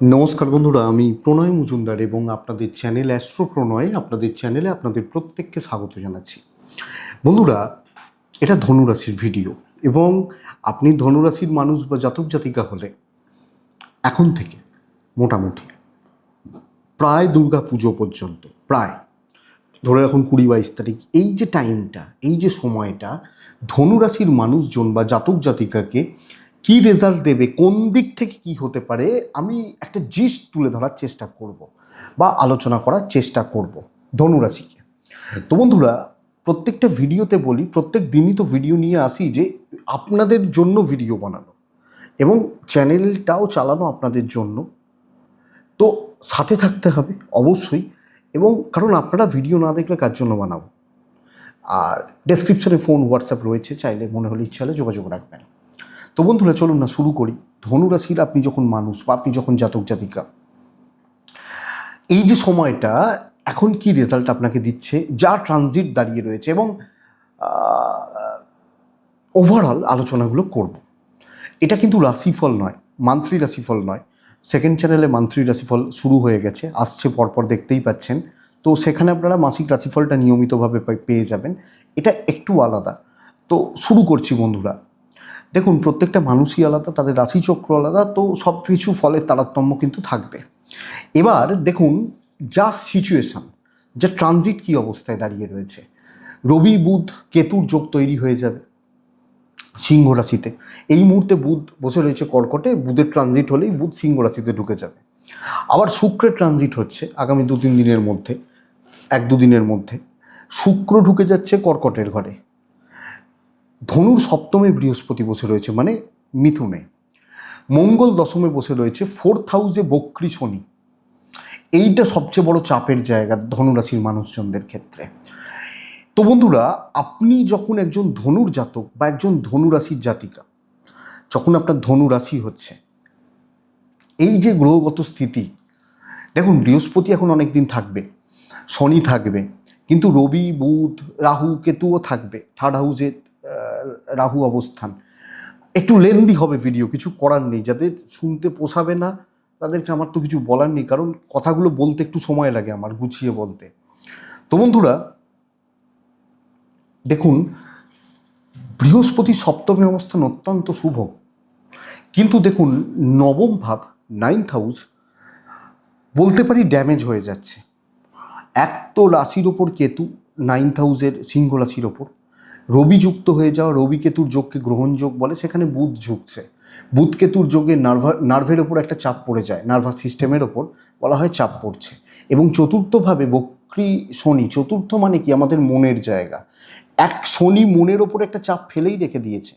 নমস্কার বন্ধুরা, আমি প্রণয় মজুমদার এবং আপনাদের চ্যানেল অ্যাস্ট্রো প্রণয় আপনাদের চ্যানেলে আপনাদের প্রত্যেককে স্বাগত জানাচ্ছি। বন্ধুরা, এটা ধনুরাশির ভিডিও এবং আপনি ধনুরাশির মানুষ বা জাতক জাতিকা হলে এখন থেকে মোটামুটি প্রায় দুর্গা পুজো পর্যন্ত, প্রায়, ধরে এখন কুড়ি বাইশ তারিখ, এই যে টাইমটা এই যে সময়টা ধনুরাশির মানুষজন বা জাতক জাতিকাকে কি রেজাল্ট দেবে, কোন দিক থেকে কি হতে পারে, আমি একটা জিস্ট তুলে ধরার চেষ্টা করব বা আলোচনা করার চেষ্টা করব ধনুরাশিকে তো বন্ধুরা, প্রত্যেকটা ভিডিওতে বলি, প্রত্যেক দিনই তো ভিডিও নিয়ে আসি যে আপনাদের জন্য ভিডিও বানানো এবং চ্যানেলটাও চালানো আপনাদের জন্য। তো সাথে থাকতে হবে, অবশ্যই। এবং কারণ আপনারা ভিডিও না দেখলে কার জন্য বানাবো? আর ডেসক্রিপশনে ফোন হোয়াটসঅ্যাপ রয়েছে, চাইলে মনে হলে ইচ্ছা হলে যোগাযোগ রাখবেন। তো বন্ধুরা, চলুন না, শুরু করি। ধনুরাশির আপনি যখন মানুষ বা আপনি যখন জাতক, জাতিকা, এই যে সময়টা, এখন কি রেজাল্ট আপনাকে দিচ্ছে? যা ট্রানজিট দাঁড়িয়ে রয়েছে এবং ওভারঅল আলোচনাগুলো করব। এটা কিন্তু রাশিফল নয় মান্থলি রাশিফল নয়। সেকেন্ড চ্যানেলে মান্থলি রাশিফল শুরু হয়ে গেছে, আসছে পরপর দেখতেই পাচ্ছেন। তো সেখানে আপনারা মাসিক রাশিফলটা নিয়মিতভাবে পেয়ে যাবেন। এটা একটু আলাদা। তো শুরু করছি বন্ধুরা। দেখুন, প্রত্যেকটা মানুষই আলাদা, তাদের রাশিচক্র আলাদা, তো সব কিছু ফলের তারতম্য কিন্তু থাকবে। এবার দেখুন যা সিচুয়েশন যা ট্রানজিট কি অবস্থায় দাঁড়িয়ে রয়েছে? রবি, বুধ, কেতুর যোগ তৈরি হয়ে যাবে সিংহ রাশিতে। এই মুহূর্তে বুধ বসে রয়েছে কর্কটে, বুধের ট্রানজিট হলেই বুধ সিংহ রাশিতে ঢুকে যাবে। আবার শুক্রের ট্রানজিট হচ্ছে আগামী দু তিন দিনের মধ্যে এক দুদিনের মধ্যে। শুক্র ঢুকে যাচ্ছে কর্কটের ঘরে। ধনুর সপ্তমে বৃহস্পতি বসে রয়েছে মানে মিথুনে। মঙ্গল দশমে বসে রয়েছে ফোর্থ হাউসে বক্রি শনি। এইটা সবচেয়ে বড় চাপের জায়গা ধনুরাশির মানুষজনদের ক্ষেত্রে। তো বন্ধুরা, আপনি যখন একজন ধনুর জাতক বা একজন ধনুরাশির জাতিকা, যখন আপনার ধনুরাশি হচ্ছে, এই যে গ্রহগত স্থিতি, দেখুন, বৃহস্পতি এখন অনেক দিন থাকবে, শনি থাকবে, কিন্তু রবি, বুধ, রাহু, কেতুও থাকবে থার্ড হাউসে রাহু অবস্থান। একটু লেন্দি হবে ভিডিও কিছু করার নেই, যাদের শুনতে পোষাবে না, তাদেরকে আমার তো কিছু বলার নেই, কারণ কথাগুলো বলতে একটু সময় লাগে আমার, গুছিয়ে বলতে। তো বন্ধুরা, দেখুন, বৃহস্পতি সপ্তমী অবস্থান অত্যন্ত শুভ। কিন্তু দেখুন, নবম ভাব নাইন্থ হাউস বলতে পারি ড্যামেজ হয়ে যাচ্ছে। এক তো রাশির ওপর কেতু নাইন্থ হাউসের সিংহ রাশির ওপর। রবি যুক্ত হয়ে যাওয়া, রবি কেতুর যোগকে গ্রহণ যোগ বলে, সেখানে বুধ ঝুঁকছে। বুধ কেতুর যোগে নার্ভা, নার্ভের ওপর একটা চাপ পড়ে যায়, নার্ভাস সিস্টেমের ওপর বলা হয় চাপ পড়ছে। এবং চতুর্থভাবে বক্রি শনি, চতুর্থ মানে কি? আমাদের মনের জায়গা। এক শনি মনের ওপর একটা চাপ ফেলেই রেখে দিয়েছে।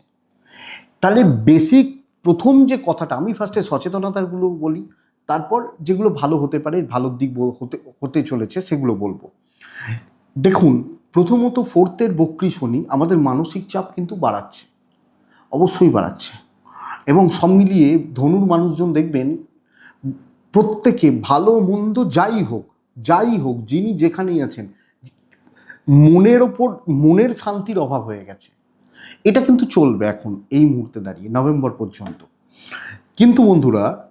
তাহলে বেসিক প্রথম যে কথাটা, আমি ফার্স্টে সচেতনতাগুলো বলি, তারপর যেগুলো ভালো হতে পারে, ভালোর দিক হতে হতে চলেছে, সেগুলো বলব। দেখুন প্রথমত ফোর্থের বক্রি শনি আমাদের মানসিক চাপ কিন্তু বাড়াচ্ছে। অবশ্যই বাড়াচ্ছে। এবং সব মিলিয়ে ধনুর মানুষজন দেখবেন, প্রত্যেকে ভালো মন্দ যাই হোক যাই হোক, যিনি যেখানেই আছেন, মনের ওপর, মনের শান্তির অভাব হয়ে গেছে। এটা কিন্তু চলবে এখন, এই মুহূর্তে দাঁড়িয়ে, নভেম্বর পর্যন্ত। কিন্তু বন্ধুরা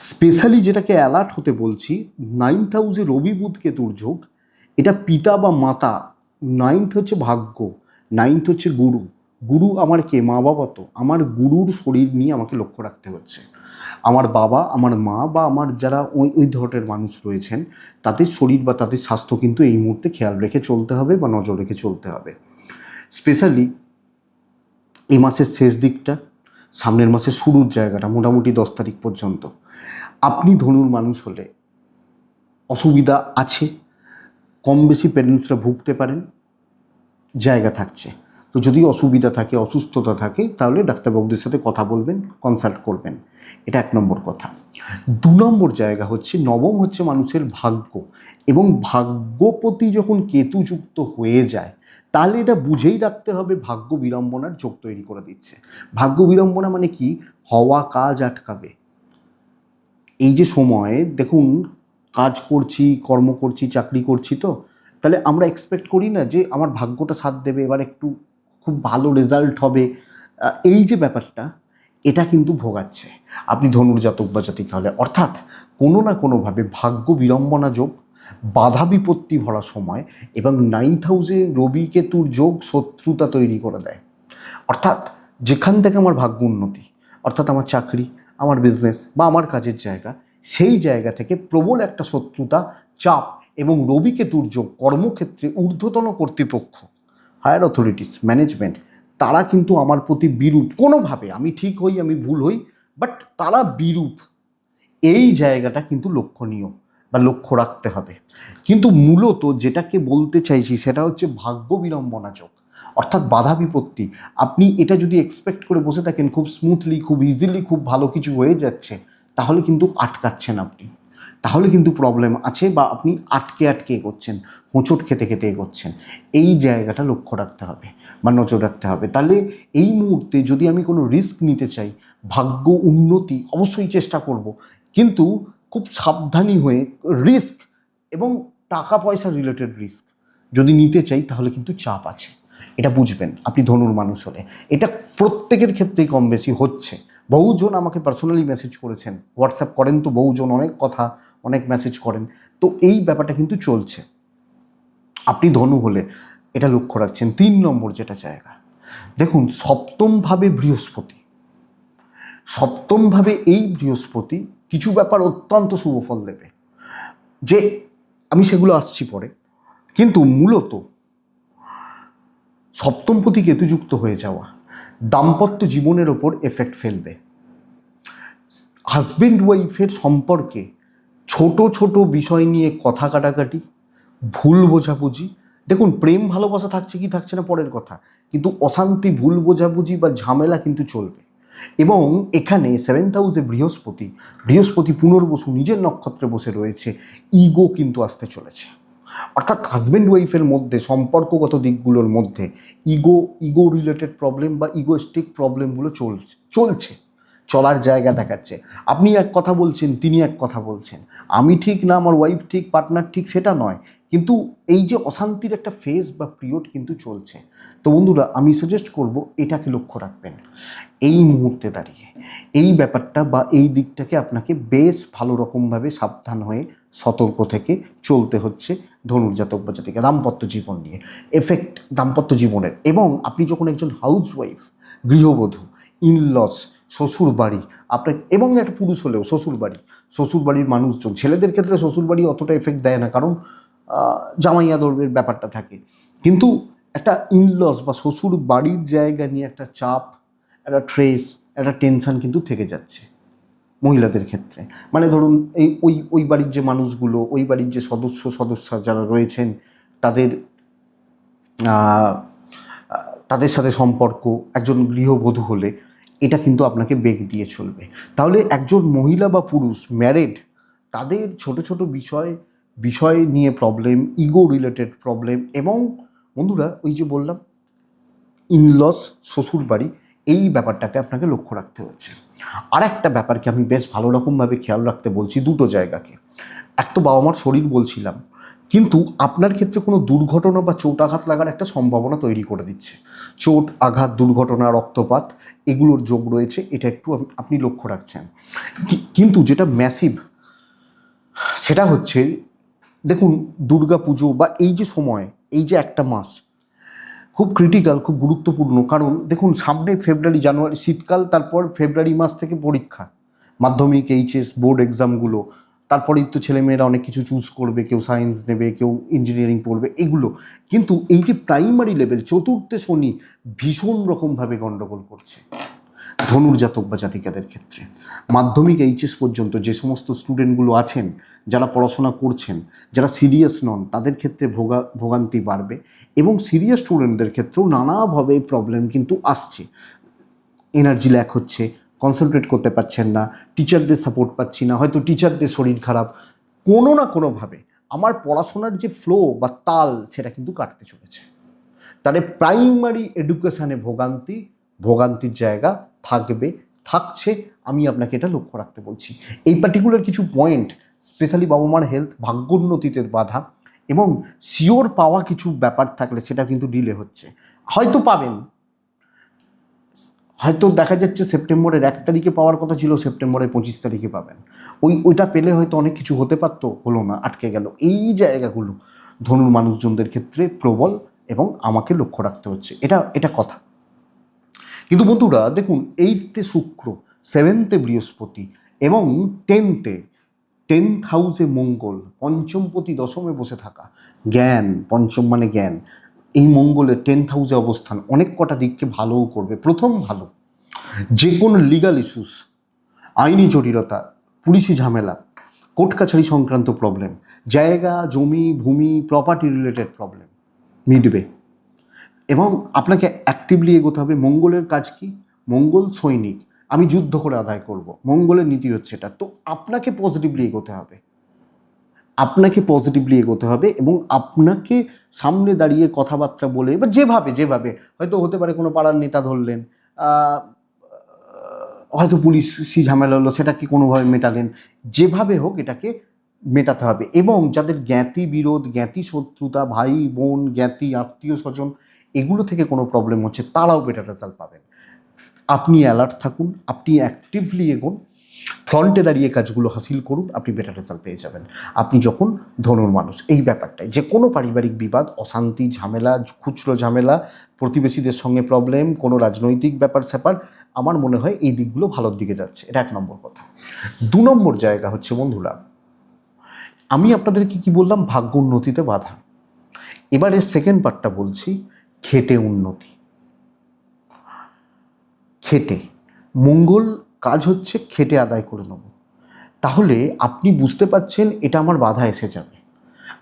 স্পেশালি যেটাকে অ্যালার্ট হতে বলছি নাইন্থ হাউসে রবি বুধ কেতুর যোগ এটা পিতা বা মাতা নাইন্থ হচ্ছে ভাগ্য নাইন্থ হচ্ছে গুরু। গুরু আমার কে? মা বাবা তো। আমার গুরুর শরীর নিয়ে আমাকে লক্ষ্য রাখতে হচ্ছে। আমার বাবা, আমার মা বা আমার যারা ওই ওই ধরনের মানুষ রয়েছেন, তাদের শরীর বা তাদের স্বাস্থ্য কিন্তু এই মুহূর্তে খেয়াল রেখে চলতে হবে বা নজর রেখে চলতে হবে। স্পেশালি এই মাসের শেষ দিকটা, সামনের মাসের শুরুর জায়গাটা, মোটামুটি দশ তারিখ পর্যন্ত। আপনি ধনুর মানুষ হলে অসুবিধা আছে? কম বেশি প্যারেন্টসরা ভুগতে পারেন, জায়গা থাকছে। তো যদি অসুবিধা থাকে, অসুস্থতা থাকে, তাহলে ডাক্তারবাবুদের সাথে কথা বলবেন কনসাল্ট করবেন। এটা এক নম্বর কথা। দু নম্বর জায়গা হচ্ছে, নবম হচ্ছে মানুষের ভাগ্য। এবং ভাগ্যপতি যখন কেতুযুক্ত হয়ে যায়, তাহলে এটা বুঝেই রাখতে হবে ভাগ্য বিড়ম্বনার যোগ তৈরি করে দিচ্ছে। ভাগ্য বিড়ম্বনা মানে কি? হওয়া কাজ আটকাবে। এই যে সময়, দেখুন কাজ করছি, কর্ম করছি, চাকরি করছি তো, তাহলে আমরা এক্সপেক্ট করি না যে আমার ভাগ্যটা সাথ দেবে, এবার একটু খুব ভালো রেজাল্ট হবে। এই যে ব্যাপারটা, এটা কিন্তু ভোগাচ্ছে। আপনি ধনুর জাতক বা জাতিকা হলে, অর্থাৎ কোনো না কোনোভাবে ভাগ্য বিড়ম্বনা যোগ, বাধা বিপত্তি ভরা সময় এবং নাইন্থ হাউসে রবি কেতুর যোগ শত্রুতা তৈরি করে দেয়। অর্থাৎ যেখান থেকে আমার ভাগ্য উন্নতি, অর্থাৎ আমার চাকরি, আমার বিজনেস বা আমার কাজের জায়গা সেই জায়গা থেকে প্রবল একটা শত্রুতা, চাপ এবং রবিকে দুর্যোগ, কর্মক্ষেত্রে ঊর্ধ্বতন কর্তৃপক্ষ হায়ার অথরিটিস ম্যানেজমেন্ট তারা কিন্তু আমার প্রতি বিরূপ। কোনোভাবে আমি ঠিক হই, আমি ভুল হই বাট তারা বিরূপ। এই জায়গাটা কিন্তু লক্ষণীয় বা লক্ষ্য রাখতে হবে। কিন্তু মূলত যেটাকে বলতে চাইছি সেটা হচ্ছে ভাগ্য বিড়ম্বনা যোগ। অর্থাৎ বাধা বিপত্তি। আপনি এটা যদি এক্সপেক্ট করে বসে থাকেন, খুব স্মুথলি খুব ইজিলি খুব ভালো কিছু হয়ে যাচ্ছে তাহলে কিন্তু আটকাচ্ছেন আপনি। তাহলে কিন্তু প্রবলেম আছে বা আপনি আটকে আটকে এগোচ্ছেন, হোঁচট খেতে খেতে এগোচ্ছেন। এই জায়গাটা লক্ষ্য রাখতে হবে বা নজর রাখতে হবে। তাহলে এই মুহূর্তে যদি আমি কোনো রিস্ক নিতে চাই, ভাগ্য উন্নতি অবশ্যই চেষ্টা করব। কিন্তু খুব সাবধানী হয়ে রিস্ক এবং টাকা পয়সা রিলেটেড রিস্ক যদি নিতে চাই, তাহলে কিন্তু চাপ আছে। এটা বুঝবেন, আপনি ধনুর মানুষ হলে। এটা প্রত্যেকের ক্ষেত্রেই কম বেশি হচ্ছে। বহুজন আমাকে পার্সোনালি মেসেজ করেছেন। হোয়াটসঅ্যাপ করেন তো বহুজন, অনেক কথা, অনেক মেসেজ করেন। তো এই ব্যাপারটা কিন্তু চলছে। আপনি ধনু হলে এটা লক্ষ্য রাখছেন। তিন নম্বর যেটা জায়গা, দেখুন, সপ্তমভাবে বৃহস্পতি। সপ্তমভাবে এই বৃহস্পতি কিছু ব্যাপার অত্যন্ত শুভ ফল দেবে। যে আমি সেগুলো আসছি পরে। কিন্তু মূলত সপ্তমপতি কেতুযুক্ত হয়ে যাওয়া। দাম্পত্য জীবনের ওপর এফেক্ট ফেলবে। হাজবেন্ড ওয়াইফের সম্পর্কে ছোট ছোট বিষয় নিয়ে কথা কাটাকাটি, ভুল বোঝাবুঝি। দেখুন, প্রেম ভালোবাসা থাকছে কি থাকছে না পরের কথা, কিন্তু অশান্তি, ভুল বোঝাবুঝি বা ঝামেলা কিন্তু চলবে। এবং এখানে সেভেন্থ হাউসে বৃহস্পতি বৃহস্পতি পুনর্বসু, নিজের নক্ষত্রে বসে রয়েছে ইগো কিন্তু আসতে চলেছে। অর্থাৎ হাজব্যান্ড ওয়াইফের মধ্যে, সম্পর্কগত দিকগুলোর মধ্যে ইগো ইগো রিলেটেড প্রবলেম বা ইগোস্টিক প্রবলেমগুলো চলছে চলছে, চলার জায়গা দেখাচ্ছে। আপনি এক কথা বলছেন, তিনি এক কথা বলছেন। আমি ঠিক না, আমার ওয়াইফ ঠিক পার্টনার ঠিক, সেটা নয়। কিন্তু এই যে অশান্তির একটা ফেজ বা পিরিয়ড কিন্তু চলছে। তো বন্ধুরা, আমি সাজেস্ট করব, এটাকে লক্ষ্য রাখবেন। এই মুহূর্তে দাঁড়িয়ে, এই ব্যাপারটা বা এই দিকটাকে আপনাকে বেশ ভালো রকমভাবে সাবধান হয়ে সতর্ক থেকে চলতে হচ্ছে। বা জাতিকে দাম্পত্য জীবন নিয়ে এফেক্ট দাম্পত্য জীবনের। এবং আপনি যখন একজন হাউস ওয়াইফ গৃহবধূ ইনলস শ্বশুর বাড়ি আপনার এবং একটা পুরুষ হলেও শ্বশুর বাড়ি শ্বশুর বাড়ির মানুষজন ছেলেদের ক্ষেত্রে শ্বশুর বাড়ি অতটা এফেক্ট দেয় না কারণ আহ, জামাই আদরের ব্যাপারটা থাকে। কিন্তু একটা ইনলস বা শ্বশুর বাড়ির জায়গা নিয়ে একটা চাপ একটা ট্রেস একটা টেনশন কিন্তু থেকে যাচ্ছে। মহিলাদের ক্ষেত্রে। মানে ধরুন, এই, ওই ওই বাড়ির যে মানুষগুলো, ওই বাড়ির যে সদস্য সদস্য যারা রয়েছেন, তাদের তাদের সাথে সম্পর্ক, একজন গৃহবধূ হলে এটা কিন্তু আপনাকে বেগ দিয়ে চলবে। তাহলে একজন মহিলা বা পুরুষ ম্যারেড তাদের ছোট ছোট বিষয় বিষয় নিয়ে প্রবলেম ইগো রিলেটেড প্রবলেম এবং বন্ধুরা, ওই যে বললাম ইনলস শ্বশুর বাড়ি এই ব্যাপারটাকে আপনাকে লক্ষ্য রাখতে হচ্ছে আর একটা ব্যাপারকে আমি বেশ ভালো রকমভাবে খেয়াল রাখতে বলছি দুটো জায়গাকে। এক তো বাবা মার শরীর বলছিলাম, কিন্তু আপনার ক্ষেত্রে কোনো দুর্ঘটনা বা চোট আঘাত লাগার একটা সম্ভাবনা তৈরি করে দিচ্ছে। চোট, আঘাত, দুর্ঘটনা, রক্তপাত, এগুলোর যোগ রয়েছে, এটা একটু আপনি লক্ষ্য রাখছেন। কিন্তু যেটা ম্যাসিভ সেটা হচ্ছে, দেখুন দুর্গা পুজো বা এই যে সময়, এই যে একটা মাস খুব ক্রিটিক্যাল খুব গুরুত্বপূর্ণ। কারণ দেখুন, সামনে ফেব্রুয়ারি জানুয়ারি শীতকাল, তারপর ফেব্রুয়ারি মাস থেকে পরীক্ষা। মাধ্যমিক এইচএস বোর্ড এক্সামগুলো তারপরেই তো ছেলেমেয়েরা অনেক কিছু চুজ করবে, কেউ সায়েন্স নেবে, কেউ ইঞ্জিনিয়ারিং পড়বে, এগুলো। কিন্তু এই যে প্রাইমারি লেভেল চতুর্থে শনি ভীষণ রকমভাবে গণ্ডগোল করছে। ধনুর্জাতক বা জাতিকাদের ক্ষেত্রে। মাধ্যমিক এইচএস পর্যন্ত যে সমস্ত স্টুডেন্টগুলো আছেন, যারা পড়াশোনা করছেন, যারা সিরিয়াস নন, তাদের ক্ষেত্রে ভোগা, ভোগান্তি বাড়বে এবং সিরিয়াস স্টুডেন্টদের ক্ষেত্রেও নানাভাবে প্রবলেম কিন্তু আসছে। এনার্জি ল্যাক হচ্ছে কনসেন্ট্রেট করতে পারছেন না টিচারদের সাপোর্ট পাচ্ছি না, হয়তো টিচারদের শরীর খারাপ। কোনো না কোনোভাবে আমার পড়াশোনার যে ফ্লো বা তাল, সেটা কিন্তু কাটতে চলেছে। তাহলে প্রাইমারি এডুকেশানে ভোগান্তি ভোগান্তির জায়গা থাকবে, থাকছে, আমি আপনাকে এটা লক্ষ্য রাখতে বলছি। এই পার্টিকুলার কিছু পয়েন্ট স্পেশালি বাবা মার হেলথ ভাগ্যোন্নতিতে বাধা এবং শিওর পাওয়া কিছু ব্যাপার থাকলে সেটা কিন্তু ডিলে হচ্ছে। হয়তো পাবেন। হয়তো দেখা যাচ্ছে সেপ্টেম্বরের এক তারিখে পাওয়ার কথা ছিল, সেপ্টেম্বরের পঁচিশ তারিখে পাবেন। ওই, ওইটা পেলে হয়তো অনেক কিছু হতে পারতো, হলো না, আটকে গেল। এই জায়গাগুলো ধনুর মানুষজনদের ক্ষেত্রে প্রবল এবং আমাকে লক্ষ্য রাখতে হচ্ছে। এটা এটা কথা। কিন্তু বন্ধুরা, দেখুন এইটে শুক্র সেভেন্থে বৃহস্পতি এবং টেনতে টেন্থ হাউসে মঙ্গল, পঞ্চমপতি দশমে বসে থাকা। জ্ঞান, পঞ্চম মানে জ্ঞান। এই মঙ্গলের টেন্থ হাউসে অবস্থান অনেক কটা দিককে ভালোও করবে। প্রথম ভালো যে কোনো লিগাল ইস্যুস আইনি জটিলতা, পুলিশি ঝামেলা কোর্ট কাছারি সংক্রান্ত প্রবলেম জায়গা, জমি, ভূমি প্রপার্টি রিলেটেড প্রবলেম মিটবে। এবং আপনাকে অ্যাক্টিভলি এগোতে হবে। মঙ্গলের কাজ কি? মঙ্গল সৈনিক। আমি যুদ্ধ করে আদায় করব। মঙ্গলের নীতি হচ্ছে এটা। তো আপনাকে পজিটিভলি এগোতে হবে। আপনাকে পজিটিভলি এগোতে হবে এবং আপনাকে সামনে দাঁড়িয়ে কথাবার্তা বলে বা যেভাবে যেভাবে, হয়তো হতে পারে কোনো পাড়ার নেতা ধরলেন হয়তো পুলিশ সি ঝামেলা হলো সেটাকে কোনোভাবে মেটালেন, যেভাবে হোক এটাকে মেটাতে হবে। এবং যাদের জ্ঞাতি বিরোধ, জ্ঞাতি শত্রুতা, ভাই, বোন, জ্ঞাতি আত্মীয় স্বজন এগুলো থেকে কোনো প্রবলেম হচ্ছে, তারাও বেটার রেজাল্ট পাবেন। আপনি অ্যালার্ট থাকুন, আপনি অ্যাক্টিভলি এগোন ফ্রন্টে দাঁড়িয়ে কাজগুলো হাসিল করুন, আপনি বেটার রেজাল্ট পেয়ে যাবেন। আপনি যখন ধনুর মানুষ, এই ব্যাপারটায় যে কোনো পারিবারিক বিবাদ, অশান্তি, ঝামেলা, খুচরো ঝামেলা, প্রতিবেশীদের সঙ্গে প্রবলেম কোনো রাজনৈতিক ব্যাপার স্যাপার, আমার মনে হয় এই দিকগুলো ভালোর দিকে যাচ্ছে। এটা এক নম্বর কথা। দু নম্বর জায়গা হচ্ছে, বন্ধুরা, আমি আপনাদেরকে কি বললাম? ভাগ্য উন্নতিতে বাধা। এবারে সেকেন্ড পার্টটা বলছি খেটে উন্নতি। খেটে। মঙ্গল কাজ হচ্ছে খেটে আদায় করে নেব। তাহলে আপনি বুঝতে পাচ্ছেন এটা আমার বাধা এসে যাবে।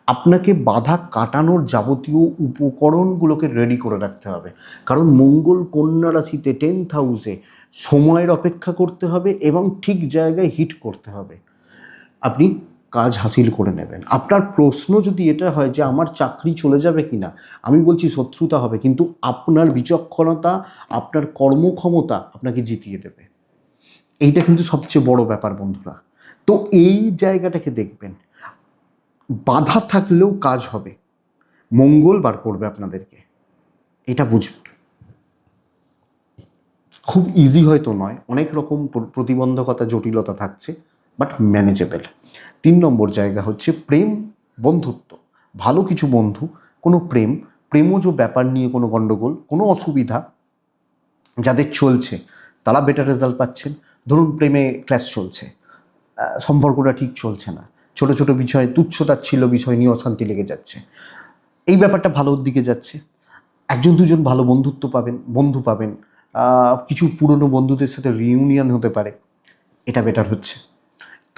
আপনাকে বাধা কাটানোর যাবতীয় উপকরণগুলোকে রেডি করে রাখতে হবে। কারণ মঙ্গল কন্যা রাশিতে টেন্থ হাউসে সময়ের অপেক্ষা করতে হবে এবং ঠিক জায়গায় হিট করতে হবে। আপনি কাজ হাসিল করে নেবেন। আপনার প্রশ্ন যদি এটা হয় যে আমার চাকরি চলে যাবে কি না আমি বলছি শত্রুতা হবে, কিন্তু আপনার বিচক্ষণতা, আপনার কর্মক্ষমতা আপনাকে জিতিয়ে দেবে। এইটা কিন্তু সবচেয়ে বড় ব্যাপার বন্ধুরা। তো এই জায়গাটাকে দেখবেন। বাধা থাকলেও কাজ হবে। মঙ্গল বার করবে আপনাদেরকে। এটা বুঝবেন। খুব ইজি হয়তো নয়। অনেক রকম প্র- প্রতিবন্ধকতা, জটিলতা থাকছে বাট ম্যানেজেবল তিন নম্বর জায়গা হচ্ছে প্রেম, বন্ধুত্ব। ভালো কিছু বন্ধু, কোনো প্রেম, প্রেমজ ব্যাপার নিয়ে কোনো গণ্ডগোল কোনো অসুবিধা যাদের চলছে, তারা বেটার রেজাল্ট পাচ্ছেন। ধরুন প্রেমে ক্লাস চলছে সম্পর্কটা ঠিক চলছে না। ছোট ছোট বিষয়ে তুচ্ছতা ছিল, বিষয় নিয়ে অশান্তি লেগে যাচ্ছে। এই ব্যাপারটা ভালোর দিকে যাচ্ছে। একজন, দুজন ভালো বন্ধুত্ব পাবেন, বন্ধু পাবেন। কিছু পুরনো বন্ধুদের সাথে রিউনিয়ন হতে পারে। এটা বেটার হচ্ছে।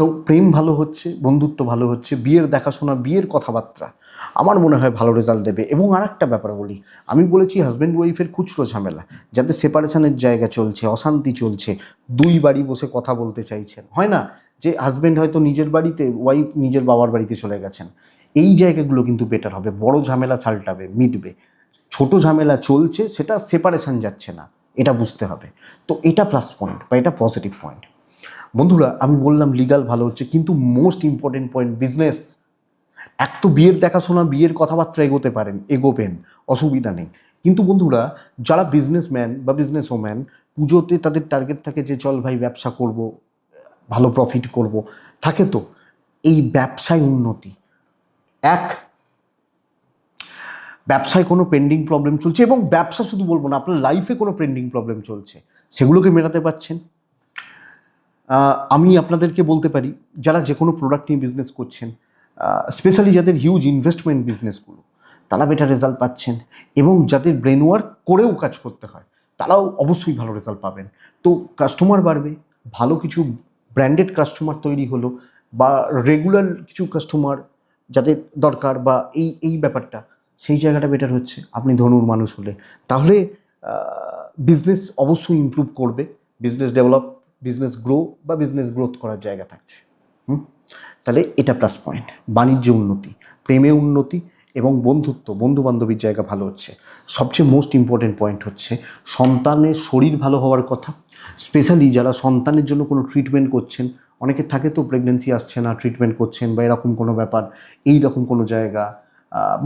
তো প্রেম ভালো হচ্ছে, বন্ধুত্ব ভালো হচ্ছে, বিয়ের দেখাশোনা, বিয়ের কথাবার্তা। আমার মনে হয় ভালো রেজাল্ট দেবে। এবং আর একটা ব্যাপার বলি, আমি বলেছি হাজব্যান্ড ওয়াইফের খুচরো ঝামেলা, যাতে সেপারেশনের জায়গা চলছে, অশান্তি চলছে, দুই বাড়ি বসে কথা বলতে চাইছেন। হয় না? যে হাজব্যান্ড হয়তো নিজের বাড়িতে ওয়াইফ নিজের বাবার বাড়িতে চলে গেছেন। এই জায়গাগুলো কিন্তু বেটার হবে। বড় ঝামেলা ছালটাবে মিটবে। ছোট ঝামেলা চলছে, সেটা সেপারেশন যাচ্ছে না। এটা বুঝতে হবে। তো এটা প্লাস পয়েন্ট বা এটা পজিটিভ পয়েন্ট বন্ধুরা, আমি বললাম লিগাল ভালো হচ্ছে, কিন্তু মোস্ট ইম্পর্টেন্ট পয়েন্ট বিজনেস এক তো বিয়ের দেখাশোনা, বিয়ের কথাবার্তা এগোতে পারেন, এগোবেন, অসুবিধা নেই। কিন্তু বন্ধুরা, যারা বিজনেসম্যান বা বিজনেস ওম্যান পুজোতে তাদের টার্গেট থাকে যে, চল ভাই, ব্যবসা করব, ভালো প্রফিট করব। থাকে তো, এই ব্যবসায় উন্নতি। এক, ব্যবসায় কোনো পেন্ডিং প্রবলেম চলছে, এবং ব্যবসা শুধু বলব না, আপনার লাইফে কোনো পেন্ডিং প্রবলেম চলছে, সেগুলোকে মেটাতে পারছেন। আমি আপনাদেরকে বলতে পারি, যারা যে কোনো প্রোডাক্ট নিয়ে বিজনেস করছেন স্পেশালি যাদের হিউজ ইনভেস্টমেন্ট বিজনেসগুলো তারা বেটার রেজাল্ট পাচ্ছেন এবং যাদের ব্রেন ওয়ার্ক করেও কাজ করতে হয়, তারাও অবশ্যই ভালো রেজাল্ট পাবেন। তো কাস্টমার বাড়বে, ভালো কিছু ব্র্যান্ডেড কাস্টমার তৈরি হলো বা রেগুলার কিছু কাস্টমার যাদের দরকার বা এই এই ব্যাপারটা, সেই জায়গাটা বেটার হচ্ছে, আপনি ধনুর মানুষ হলে। তাহলে বিজনেস অবশ্যই ইমপ্রুভ করবে বিজনেস ডেভেলপ বিজনেস গ্রো বা বিজনেস গ্রোথ করার জায়গা থাকছে। হুম? তাহলে এটা প্লাস পয়েন্ট বাণিজ্য উন্নতি, প্রেমে উন্নতি এবং বন্ধুত্ব বন্ধু বান্ধবীর জায়গা ভালো হচ্ছে। সবচেয়ে মোস্ট ইম্পর্টেন্ট পয়েন্ট হচ্ছে সন্তানের শরীর ভালো হওয়ার কথা। স্পেশালি যারা সন্তানের জন্য কোনো ট্রিটমেন্ট করছেন, অনেকে থাকে তো প্রেগনেন্সি আসছে না ট্রিটমেন্ট করছেন বা এরকম কোনো ব্যাপার এই রকম কোনো জায়গা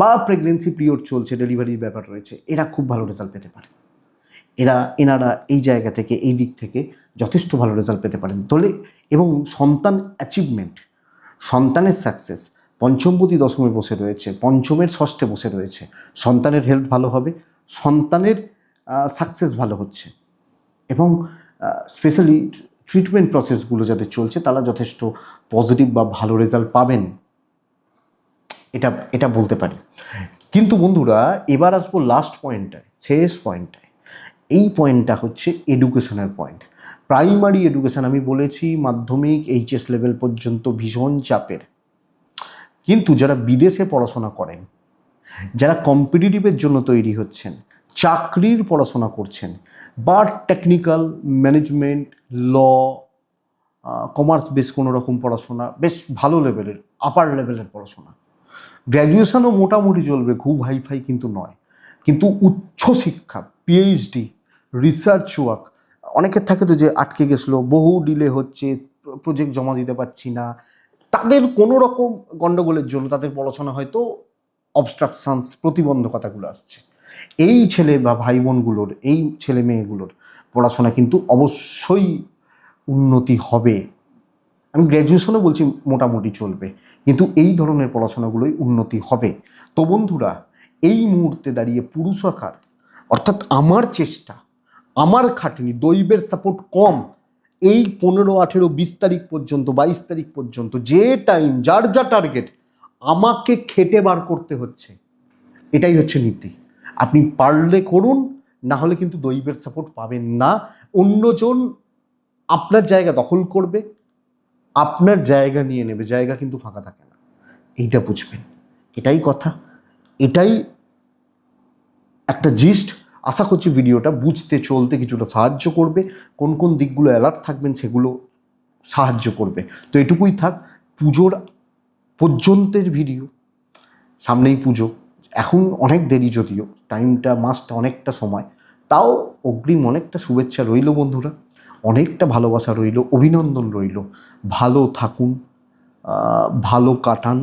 বা প্রেগনেন্সি পিরিয়ড চলছে ডেলিভারির ব্যাপার রয়েছে, এরা খুব ভালো রেজাল্ট পেতে পারে। এরা, এনারা এই জায়গা থেকে, এই দিক থেকে যথেষ্ট ভালো রেজাল্ট পেতে পারেন। তলে এবং সন্তান অ্যাচিভমেন্ট সন্তানের সাকসেস পঞ্চমপতি দশমে বসে রয়েছে, পঞ্চমের ষষ্ঠে বসে রয়েছে। সন্তানের হেলথ ভালো হবে, সন্তানের সাকসেস ভালো হচ্ছে। এবং স্পেশালি ট্রিটমেন্ট প্রসেসগুলো যাদের চলছে, তারা যথেষ্ট পজিটিভ বা ভালো রেজাল্ট পাবেন। এটা এটা বলতে পারি। কিন্তু বন্ধুরা, এবার আসব লাস্ট পয়েন্টটায় শেষ পয়েন্টটায় এই পয়েন্টটা হচ্ছে এডুকেশনের পয়েন্ট প্রাইমারি এডুকেশন, আমি বলেছি মাধ্যমিক এইচএস লেভেল পর্যন্ত ভীষণ চাপের। কিন্তু যারা বিদেশে পড়াশোনা করেন, যারা কম্পিটিটিভের জন্য তৈরি হচ্ছেন, চাকরির পড়াশোনা করছেন, বা টেকনিক্যাল ম্যানেজমেন্ট ল কমার্স বেশ কোনো রকম পড়াশোনা, বেশ ভালো লেভেলের আপার লেভেলের পড়াশোনা। গ্র্যাজুয়েশনও মোটামুটি চলবে, খুব হাইফাই কিন্তু নয়। কিন্তু উচ্চশিক্ষা পিএইচডি রিসার্চ ওয়ার্ক অনেকের থাকে তো যে আটকে গেছিল, বহু ডিলে হচ্ছে প্রজেক্ট জমা দিতে পারছি না। তাদের কোনো রকম গণ্ডগোলের জন্য তাদের পড়াশোনা হয়তো অবস্ট্রাকশানস প্রতিবন্ধকতাগুলো আসছে। এই ছেলে বা ভাই বোনগুলোর এই ছেলে মেয়েগুলোর পড়াশোনা কিন্তু অবশ্যই উন্নতি হবে। আমি গ্র্যাজুয়েশনও বলছি মোটামুটি চলবে, কিন্তু এই ধরনের পড়াশোনাগুলোই উন্নতি হবে। তো বন্ধুরা, এই মুহূর্তে দাঁড়িয়ে পুরুষ পুরুষাকার অর্থাৎ আমার চেষ্টা আমার খাটনি, দৈবের সাপোর্ট কম। এই পনেরো, আঠেরো, বিশ তারিখ পর্যন্ত, বাইশ তারিখ পর্যন্ত, যে টাইম যার যা টার্গেট আমাকে খেটে বার করতে হচ্ছে। এটাই হচ্ছে নীতি। আপনি পারলে করুন, না হলে কিন্তু দৈবের সাপোর্ট পাবেন না। অন্যজন আপনার জায়গা দখল করবে, আপনার জায়গা নিয়ে নেবে, জায়গা কিন্তু ফাঁকা থাকে না। এইটা বুঝবেন। এটাই কথা। এটাই একটা জিস্ট আশা করছি ভিডিওটা বুঝতে, চলতে কিছুটা সাহায্য করবে। কোন কোন দিকগুলো অ্যালার্ট থাকবেন সেগুলো সাহায্য করবে। তো এটুকুই থাক, পুজোর পর্যন্তের ভিডিও, সামনেই পুজো। এখন অনেক দেরি যদিও টাইমটা মাসটা অনেকটা সময়। তাও অগ্রিম অনেকটা শুভেচ্ছা রইল বন্ধুরা, অনেকটা ভালোবাসা রইল, অভিনন্দন রইল। ভালো থাকুন ভালো কাটান।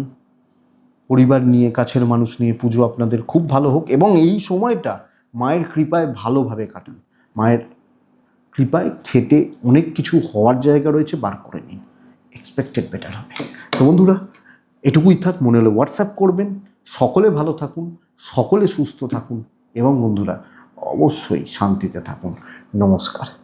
পরিবার নিয়ে, কাছের মানুষ নিয়ে পুজো আপনাদের খুব ভালো হোক। এবং এই সময়টা মায়ের কৃপায় ভালোভাবে কাটান। মায়ের কৃপায় খেতে অনেক কিছু হওয়ার জায়গা রয়েছে, বার করে নিন। এক্সপেক্টেড বেটার হবে। তো বন্ধুরা, এটুকুই থাক, মনে হলে হোয়াটসঅ্যাপ করবেন। সকলে ভালো থাকুন, সকলে সুস্থ থাকুন। এবং বন্ধুরা, অবশ্যই শান্তিতে থাকুন। নমস্কার।